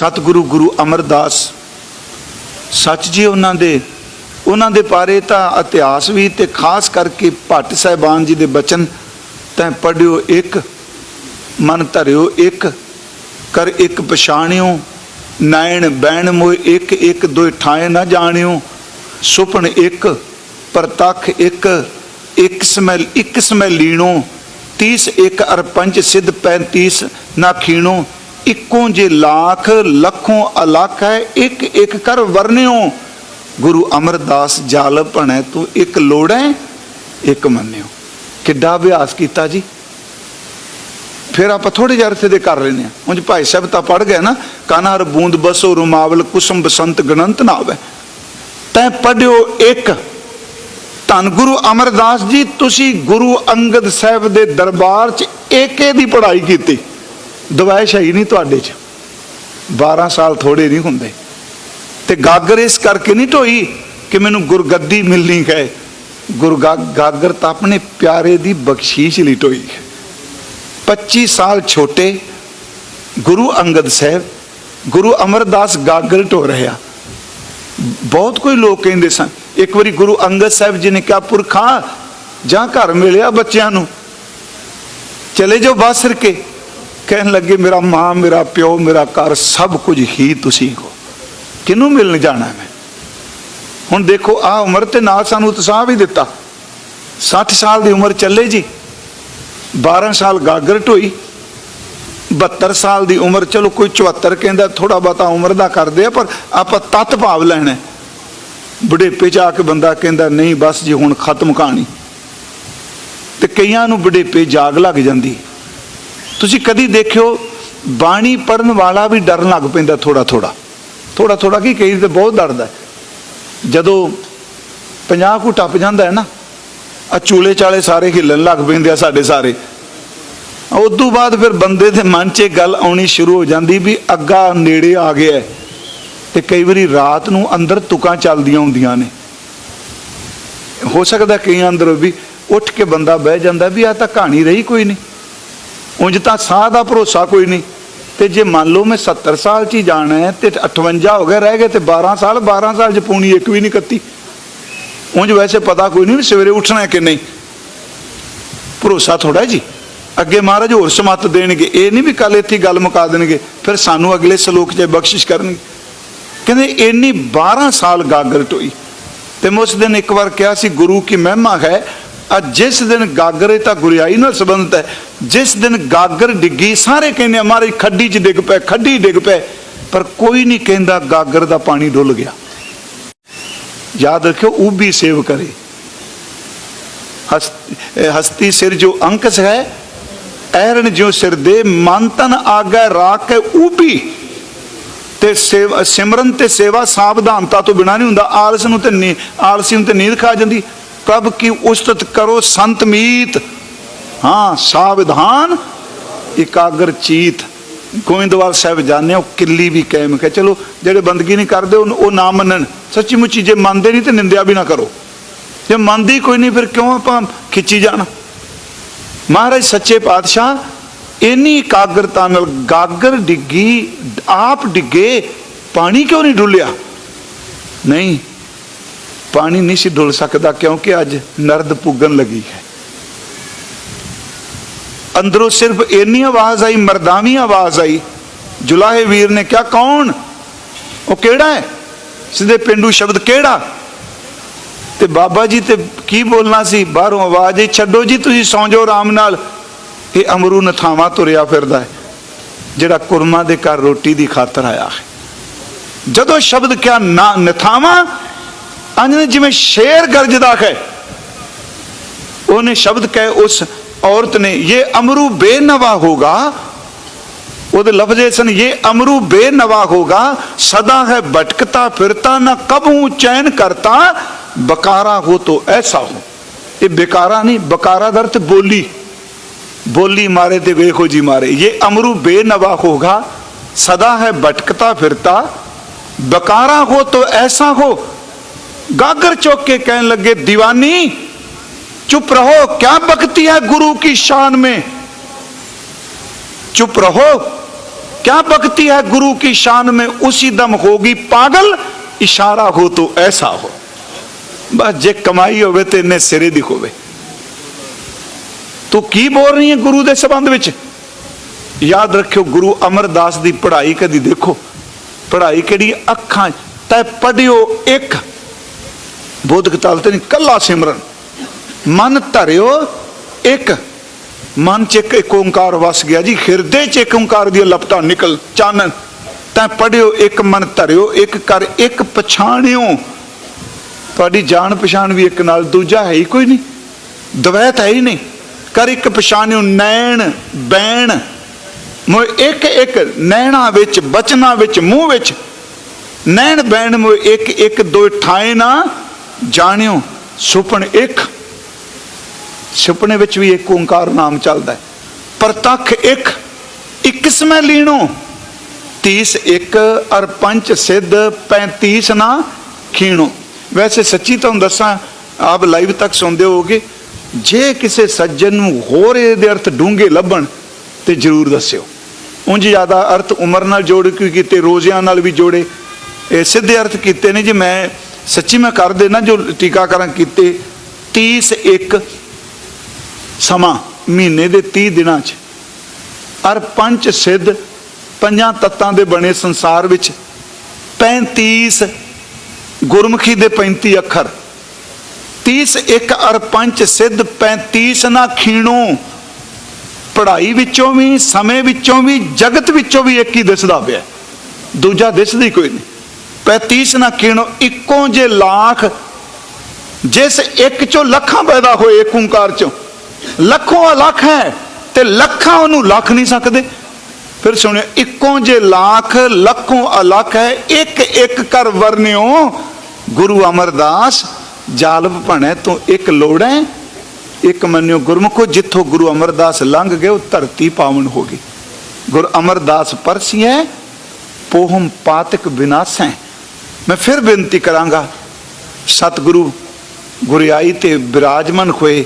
ਸਤਿਗੁਰੂ ਗੁਰੂ ਅਮਰਦਾਸ, ਸੱਚ ਜੀ ਉਹਨਾਂ ਦੇ ਉਹਨਾਂ ਦੇ ਬਾਰੇ ਤਾਂ ਇਤਿਹਾਸ ਵੀ ਤੇ ਖਾਸ ਕਰਕੇ ਭੱਟ ਸਾਹਿਬਾਨ ਜੀ ਦੇ ਬਚਨ, ਤੈਂ ਪੜਿਓ ਇੱਕ, ਮਨ ਧਰਿਓ ਇੱਕ, ਕਰ ਇੱਕ ਪਛਾਣਿਓ ਨਾਇਣ ਬੈਣ ਮੋਇ ਇੱਕ ਇੱਕ ਦੋਇ ਠਾਏ ਨਾ ਜਾਣਿਓ, ਸੁਪਨ ਇੱਕ, ਪ੍ਰਤੱਖ ਇੱਕ ਇੱਕ ਸਮੈ ਇੱਕ ਸਮੈ ਲੀਣੋ 30 ਇੱਕ ਅਰ ਪੰਜ ਸਿੱਧ 35 ਨਾ ਖੀਣੋ ਇੱਕੋ ਜੇ ਲੱਖ, ਲੱਖੋਂ ਅਲੱਖ ਹੈ, ਇੱਕ ਇੱਕ ਕਰ ਵਰਨਿਓ। ਗੁਰੂ ਅਮਰਦਾਸ ਜਾਲ ਭਣੈ, ਤੂੰ ਇੱਕ ਲੋੜੈ ਇੱਕ ਮੰਨਿਓ। ਕਿੱਡਾ ਅਭਿਆਸ ਕੀਤਾ ਜੀ। ਫਿਰ ਆਪਾਂ ਥੋੜੇ ਜਿਹਾ ਅਰਥੇ ਦੇ ਕਰ ਲੈਨੇ ਆ ਉਂਝ ਭਾਈ ਸਾਹਿਬ ਤਾਂ ਪੜ ਗਏ ਨਾ, ਕਾਨਾ ਹਰ ਬੂੰਦ ਬਸੋ, ਰੁਮਾਵਲ ਕੁਸਮ ਬਸੰਤ ਗਣੰਤ ਨਾ ਆਵੇ ਤੈ ਪੜਿਓ ਇੱਕ। ਧੰਨ ਗੁਰੂ ਅਮਰਦਾਸ ਜੀ, ਤੁਸੀਂ ਗੁਰੂ ਅੰਗਦ ਸਾਹਿਬ ਦੇ ਦਰਬਾਰ 'ਚ ਏਕੇ ਦੀ ਪੜ੍ਹਾਈ ਕੀਤੀ। ਦਵਾਇਸ਼ ਹੈ ਹੀ ਨਹੀਂ ਤੁਹਾਡੇ 'ਚ। 12 ਸਾਲ ਥੋੜੇ ਨਹੀਂ ਹੁੰਦੇ। ਤੇ ਗਾਗਰ ਇਸ ਕਰਕੇ ਨਹੀਂ ਢੋਈ ਕਿ ਮੈਨੂੰ ਗੁਰਗੱਦੀ ਮਿਲਣੀ ਹੈ ਗੁਰੂ ਗਾਗਰ ਤਾਂ ਆਪਣੇ ਪਿਆਰੇ ਦੀ ਬਖਸ਼ੀਸ਼ ਲਈ ਢੋਈ ਹੈ। 25 ਸਾਲ ਛੋਟੇ ਗੁਰੂ ਅੰਗਦ ਸਾਹਿਬ, ਗੁਰੂ ਅਮਰਦਾਸ ਗਾਗਰ ਢੋ ਰਿਹਾ ਬਹੁਤ ਕੋਈ ਲੋਕ ਕਹਿੰਦੇ ਸਨ, ਇੱਕ ਵਾਰੀ ਗੁਰੂ ਅੰਗਦ ਸਾਹਿਬ ਜੀ ਨੇ ਕਿਹਾ, ਪੁਰਖਾ, ਜਾਂ ਘਰ ਮਿਲਿਆ ਬੱਚਿਆਂ ਨੂੰ? ਚਲੇ ਜਾਓ ਬਾਸਰ ਕੇ। ਕਹਿਣ ਲੱਗੇ, ਮੇਰਾ ਮਾਂ, ਮੇਰਾ ਪਿਓ, ਮੇਰਾ ਘਰ, ਸਭ ਕੁਝ ਹੀ ਤੁਸੀਂ ਹੋ। ਕਿਹਨੂੰ ਮਿਲਣ ਜਾਣਾ ਮੈਂ ਹੁਣ ਦੇਖੋ ਆ ਉਮਰ ਤੇ ਨਾਲ ਸਾਨੂੰ ਉਤਸ਼ਾਹ ਵੀ ਦਿੱਤਾ। 60 ਸਾਲ ਦੀ ਉਮਰ ਚੱਲੇ ਜੀ। 12 ਸਾਲ ਗਾਗਰ ਢੋਈ 72 ਸਾਲ ਦੀ ਉਮਰ, ਚਲੋ ਕੋਈ 74 ਕਹਿੰਦਾ ਥੋੜਾ ਬਹੁਤਾ ਉਮਰ ਦਾ ਕਰਦੇ ਆ, ਪਰ ਆਪਾਂ ਤਤ ਭਾਵ ਲੈਣਾ ਬੁਢੇਪੇ ਚ ਆ ਕੇ ਬੰਦਾ ਕਹਿੰਦਾ, ਨਹੀਂ ਬਸ ਜੀ, ਹੁਣ ਖਤਮ ਕਹਾਣੀ। ਤੇ ਕਈਆਂ ਨੂੰ ਬੁਢੇਪੇ ਜਾਗ ਲੱਗ ਜਾਂਦੀ। ਤੁਸੀਂ ਕਦੀ ਦੇਖਿਓ, ਬਾਣੀ ਪੜਨ ਵਾਲਾ ਵੀ ਡਰਨ ਲੱਗ ਪੈਂਦਾ ਥੋੜਾ ਥੋੜਾ ਥੋੜਾ ਥੋੜਾ ਕੀ ਕਈ ਤੇ ਬਹੁਤ ਡਰਦਾ ਜਦੋਂ 50 ਕੁ ਟੱਪ ਜਾਂਦਾ ਹੈ ਨਾ ਆ ਚੂਲੇ ਚਾਲੇ ਸਾਰੇ ਹਿੱਲਣ ਲੱਗ ਪੈਂਦੇ ਆ ਸਾਡੇ ਸਾਰੇ। ਉਦੋਂ ਬਾਅਦ ਫਿਰ ਬੰਦੇ ਦੇ ਮਨ 'ਚ ਇਹ ਗੱਲ ਆਉਣੀ ਸ਼ੁਰੂ ਹੋ ਜਾਂਦੀ ਵੀ ਅੱਗਾ ਨੇੜੇ ਆ ਗਿਆ ਹੈ। ਤੇ ਕਈ ਵਾਰੀ ਰਾਤ ਨੂੰ ਅੰਦਰ ਤੁਕਾਂ ਚੱਲਦੀਆਂ ਹੁੰਦੀਆਂ ਨੇ। ਹੋ ਸਕਦਾ ਕਈ ਅੰਦਰ ਵੀ ਉੱਠ ਕੇ ਬੰਦਾ ਬਹਿ ਜਾਂਦਾ ਵੀ ਆ ਤਾਂ ਕਹਾਣੀ ਰਹੀ ਕੋਈ ਨਹੀਂ। ਉਂਝ ਤਾਂ ਸਾਹ ਦਾ ਭਰੋਸਾ ਕੋਈ ਨਹੀਂ। ਤੇ ਜੇ ਮੰਨ ਲਓ ਮੈਂ 70 ਸਾਲ 'ਚ ਹੀ ਜਾਣਾ ਹੈ ਤੇ 58 ਹੋ ਗਏ ਰਹਿ ਗਏ ਤੇ 12 ਸਾਲ 12 ਸਾਲ 'ਚ ਪੂਣੀ ਇੱਕ ਵੀ ਨਹੀਂ ਕੱਤੀ। ਉਂਝ ਵੈਸੇ ਪਤਾ ਕੋਈ ਨਹੀਂ ਵੀ ਸਵੇਰੇ ਉੱਠਣਾ ਕਿ ਨਹੀਂ। ਭਰੋਸਾ ਥੋੜਾ ਜੀ। ਅੱਗੇ ਮਹਾਰਾਜ ਹੋਰ ਸਮਤ ਦੇਣਗੇ। ਇਹ ਨਹੀਂ ਵੀ ਕੱਲ ਇੱਥੇ ਗੱਲ ਮੁਕਾ ਦੇਣਗੇ, ਫਿਰ ਸਾਨੂੰ ਅਗਲੇ ਸਲੋਕ 'ਚ ਬਖਸ਼ਿਸ਼ ਕਰਨਗੇ। ਕਹਿੰਦੇ ਇੰਨੀ 12 ਸਾਲ ਗਾਗਰ ਟੋਈ। ਤੇ ਮੈਂ ਉਸ ਦਿਨ ਇੱਕ ਵਾਰ ਕਿਹਾ ਸੀ, ਗੁਰੂ ਕੀ ਮਹਿਮਾ ਹੈ ਅੱਜ ਜਿਸ ਦਿਨ ਗਾਗਰੇ ਤਾਂ ਗੁਰਿਆਈ ਨਾਲ ਸੰਬੰਧਿਤ ਹੈ ਜਿਸ ਦਿਨ ਗਾਗਰ ਡਿੱਗੀ ਸਾਰੇ ਕਹਿੰਦੇ ਆ, ਮਹਾਰਾਜ ਖੱਡੀ 'ਚ ਡਿੱਗ ਪਏ ਖੱਡੀ ਡਿੱਗ ਪਏ। ਪਰ ਕੋਈ ਨਹੀਂ ਕਹਿੰਦਾ ਗਾਗਰ ਦਾ ਪਾਣੀ ਡੁੱਲ ਗਿਆ। ਯਾਦ ਰੱਖਿਓ ਉਹ ਵੀ ਸੇਵ ਕਰੇ। ਹਸਤੀ ਹਸਤੀ ਸਿਰ ਜੋ ਅੰਕਸ ਹੈ ਐਰਨ ਜੋ ਸਿਰ ਦੇ ਮਨ ਤਨ ਆਗਾ ਰਾਖ ਕੇ ਉਬੀ ਤੇ ਸੇਵਾ ਸਿਮਰਨ ਤੇ ਸੇਵਾ ਸਾਵਧਾਨਤਾ ਤੋਂ ਬਿਨਾ ਨਹੀਂ ਹੁੰਦਾ ਆਲਸ ਨੂੰ ਤੇ ਨੀ ਆਲਸੀ ਨੂੰ ਤੇ ਨੀਂਦ ਖਾ ਜਾਂਦੀ। ਪ੍ਰਭ ਕੀ ਉਸਤਤ ਕਰੋ ਸੰਤ ਮੀਤ ਹਾਂ ਸਾਵਧਾਨ ਇਕਾਗਰ ਚੀਤ ਗੋਇੰਦਵਾਲ ਸਾਹਿਬ ਜਾਣਿਆ ਉਹ ਕਿੱਲੀ ਵੀ ਕਾਇਮ ਹੈ ਚਲੋ ਜਿਹੜੇ ਬੰਦਗੀ ਨਹੀਂ ਕਰਦੇ ਉਹ ਉਹ ਨਾ ਮੰਨਣ ਸੱਚੀ ਮੁੱਚੀ ਜੇ ਮੰਨਦੇ ਨਹੀਂ ਤੇ ਨਿੰਦਿਆ ਵੀ ਨਾ ਕਰੋ ਜੇ ਮੰਨਦੀ ਕੋਈ ਨਹੀਂ ਫਿਰ ਕਿਉਂ ਆਪਾਂ ਖਿੱਚੀ ਜਾਣਾ ਮਹਾਰਾਜ ਸੱਚੇ ਪਾਤਸ਼ਾਹ ਇੰਨੀ ਇਕਾਗਰਤਾ ਨਾਲ ਗਾਗਰ ਡਿੱਗੀ ਆਪ ਡਿੱਗੇ ਪਾਣੀ ਕਿਉਂ ਨਹੀਂ ਡੁੱਲਿਆ ਨਹੀਂ ਪਾਣੀ ਨਹੀਂ ਸੀ ਡੁੱਲ ਸਕਦਾ ਕਿਉਂਕਿ ਅੱਜ ਨਰਦ ਪੁੱਗਣ ਲੱਗੀ ਹੈ। ਅੰਦਰੋਂ ਸਿਰਫ ਇੰਨੀ ਆਵਾਜ਼ ਆਈ, ਮਰਦਾਵੀ ਆਵਾਜ਼ ਆਈ। ਜੁਲਾਹੇ ਵੀਰ ਨੇ ਕਿਹਾ, ਕੌਣ? ਉਹ ਕਿਹੜਾ ਹੈ? ਸਿੱਧੇ ਪਿੰਡੂ ਸ਼ਬਦ ਕਿਹੜਾ? ਤੇ ਬਾਬਾ ਜੀ ਤੇ ਕੀ ਬੋਲਣਾ ਸੀ? ਬਾਹਰੋਂ ਆਵਾਜ਼ ਹੀ ਛੱਡੋ ਜੀ, ਤੁਸੀਂ ਸੌਂ ਜਾਓ ਆਰਾਮ ਨਾਲ। ਇਹ ਅਮਰੂ ਨਥਾਵਾ ਤੁਰਿਆ ਫਿਰਦਾ ਹੈ, ਜਿਹੜਾ ਕੁਰਮਾ ਦੇ ਘਰ ਰੋਟੀ ਦੀ ਖਾਤਰ ਆਇਆ ਹੈ। ਜਦੋਂ ਸ਼ਬਦ ਕਿਹਾ, ਨਾ, ਨਥਾਵਾ? ਅੰਨ ਜਿਵੇਂ ਸ਼ੇਰ ਗਰਜਦਾ ਹੈ ਉਹਨੇ ਸ਼ਬਦ ਕਹੇ ਉਸ ਔਰਤ ਨੇ ਇਹ ਅਮਰੂ ਬੇਨਵਾ ਹੋਗਾ ਉਹਦੇ ਲਫ਼ਜ਼ੇ ਸਨ ਇਹ ਅਮਰੂ ਬੇਨਵਾ ਹੋਗਾ ਸਦਾ ਹੈ ਭਟਕਤਾ ਫਿਰਤਾ ਨਾ ਕਬੂ ਚੈਨ ਕਰਤਾ ਬਕਾਰਾ ਹੋ ਤੋ ਐਸਾ ਹੋ ਇਹ ਬੇਕਾਰਾ ਨਹੀਂ ਬਕਾਰਾ ਦਾ ਅਰਥ ਬੋਲੀ बोली मारे ते वेखो जी मारे ये अमरू बेनवा होगा सदा है भटकता फिरता बकारा हो तो ऐसा हो गागर चौक के कहने लगे दीवानी चुप रहो क्या बकती है गुरु की शान में चुप रहो क्या भक्ति है गुरु की शान में उसी दम होगी पागल इशारा हो तो ऐसा हो ਬਸ ਜੇ ਕਮਾਈ ਹੋਵੇ ਤੇ ਇੰਨੇ ਸਿਰੇ ਦੀ ਹੋਵੇ ਤੂੰ ਕੀ ਬੋਲ ਰਹੀ ਹੈ ਗੁਰੂ ਦੇ ਸੰਬੰਧ ਵਿੱਚ ਯਾਦ ਰੱਖਿਓ ਗੁਰੂ ਅਮਰਦਾਸ ਦੀ ਪੜ੍ਹਾਈ ਕਦੀ ਦੇਖੋ ਪੜ੍ਹਾਈ ਕਿਹੜੀ ਅੱਖਾਂ 'ਚ। ਤੈ ਪੜਿਓ ਇੱਕ ਬੋਧਕ ਤਲ ਤੇ ਨਹੀਂ, ਕੱਲਾ ਸਿਮਰਨ। ਮਨ ਧਰਿਓ ਇੱਕ, ਮਨ ਚ ਇੱਕ ਇੱਕ ਓੰਕਾਰ ਵਸ ਗਿਆ ਜੀ, ਹਿਰਦੇ ਚ ਇੱਕ ਓੰਕਾਰ ਦੀ ਲਪਟਾਂ ਨਿਕਲ ਚਾਨਣ ਤੈ ਪੜਿਓ ਇੱਕ, ਮਨ ਧਰਿਓ ਇੱਕ, ਕਰ ਇੱਕ, ਪਛਾਣਿਓ। ਤੁਹਾਡੀ ਜਾਣ ਪਛਾਣ ਵੀ ਇੱਕ ਨਾਲ ਦੂਜਾ ਹੈ ਹੀ ਕੋਈ ਨਹੀਂ। ਦਵੈਤ ਹੈ ਹੀ ਨਹੀਂ। ਕਰ ਇੱਕ, ਪਛਾਣਿਓ ਨੈਣ, ਬੈਣ। ਮੋ ਇੱਕ ਇੱਕ ਨੈਣਾ ਵਿੱਚ, ਬਚਨਾ ਵਿੱਚ, ਮੂੰਹ ਵਿੱਚ। ਨੈਣ, ਬੈਣ ਮੋ ਇੱਕ ਇੱਕ, ਦੋ ਠਾਏ ਨਾ ਜਾਣਿਓ, ਸੁਪਨ ਇੱਕ, ਸੁਪਨੇ ਵਿੱਚ ਵੀ ਇੱਕ ਓੰਕਾਰ ਨਾਮ ਚੱਲਦਾ ਹੈ। ਪ੍ਰਤੱਖ ਇੱਕ ਇਕਸਮੈ ਲੀਣੋ। 30 ਇੱਕ ਅਰ ਪੰਜ ਸਿੱਧ 35 ਨਾ ਖੀਣੋ। ਵੈਸੇ ਸੱਚੀ ਤੁਹਾਨੂੰ ਦੱਸਾਂ, ਆਪ ਲਾਈਵ ਤੱਕ ਸੁਣਦੇ ਹੋਗੇ ਜੇ ਕਿਸੇ ਸੱਜਣ ਨੂੰ ਹੋਰ ਇਹਦੇ ਅਰਥ ਡੂੰਘੇ ਲੱਭਣ, ਤੇ ਜਰੂਰ ਦੱਸਿਓ। ਉਂਝ ਜ਼ਿਆਦਾ ਅਰਥ ਉਮਰ ਨਾਲ ਜੋੜ ਕਿਉਂਕਿ ਕੀਤੇ, ਰੋਜ਼ਿਆਂ ਨਾਲ ਵੀ ਜੋੜੇ, ਇਹ ਸਿੱਧੇ ਅਰਥ ਕੀਤੇ ਨੇ ਜੀ, ਮੈਂ ਸੱਚੀ ਮੈਂ ਕਰ ਦੇਣਾ ਜੋ ਟੀਕਾਕਰਨ ਕੀਤੇ 30 ਇੱਕ ਸਮਾਂ, ਮਹੀਨੇ ਦੇ 30 ਦਿਨਾਂ 'ਚ। ਅਰ ਪੰਜ ਸਿੱਧ ਪੰਜਾਂ ਤੱਤਾਂ ਦੇ ਬਣੇ ਸੰਸਾਰ ਵਿੱਚ 35 ਗੁਰਮੁਖੀ ਦੇ 35 ਅੱਖਰ। 30 ਇੱਕ ਅਰ ਪੰਜ ਸਿੱਧ 35 ਨਾ ਖੀਣੋ। ਪੜ੍ਹਾਈ ਵਿੱਚੋਂ ਵੀ, ਸਮੇਂ ਵਿੱਚੋਂ ਵੀ, ਜਗਤ ਵਿੱਚੋਂ ਵੀ ਇੱਕ ਹੀ ਦਿਸਦਾ ਪਿਆ। ਦੂਜਾ ਦਿਸਦਾ ਹੀ ਕੋਈ ਨਹੀਂ। 35 ਨਾ ਖੀਣੋ ਇੱਕੋ ਜੇ ਲੱਖ, ਜਿਸ ਇੱਕ ਚੋਂ ਲੱਖਾਂ ਪੈਦਾ ਹੋਏ ਇੱਕ ਓੰਕਾਰ ਚੋਂ। ਲੱਖੋਂ ਅਲੱਖ ਹੈ ਤੇ ਲੱਖਾਂ ਉਹਨੂੰ ਲੱਖ ਨਹੀਂ ਸਕਦੇ। ਫਿਰ ਸੁਣਿਓ, ਇੱਕੋ ਜੇ ਲੱਖ, ਲੱਖੋਂ ਅਲੱਖ ਹੈ ਇੱਕ ਇੱਕ ਕਰ ਵਰਨਿਓ। ਗੁਰੂ ਅਮਰਦਾਸ ਜਾਲਬ ਭਣੈ, ਤੋਂ ਇੱਕ ਲੋੜੈ ਇੱਕ ਮੰਨਿਓ ਗੁਰਮੁਖੋ, ਜਿੱਥੋਂ ਗੁਰੂ ਅਮਰਦਾਸ ਲੰਘ ਗਏ, ਉਹ ਧਰਤੀ ਪਾਵਨ ਹੋ ਗਈ। ਗੁਰ ਅਮਰਦਾਸ ਪਰਸੀਐ, ਪੋਹਮ ਪਾਤਕ ਵਿਨਾਸੈ ਮੈਂ ਫਿਰ ਬੇਨਤੀ ਕਰਾਂਗਾ ਸਤਿਗੁਰੂ ਗੁਰਿਆਈ ਤੇ ਬਿਰਾਜਮਨ ਹੋਏ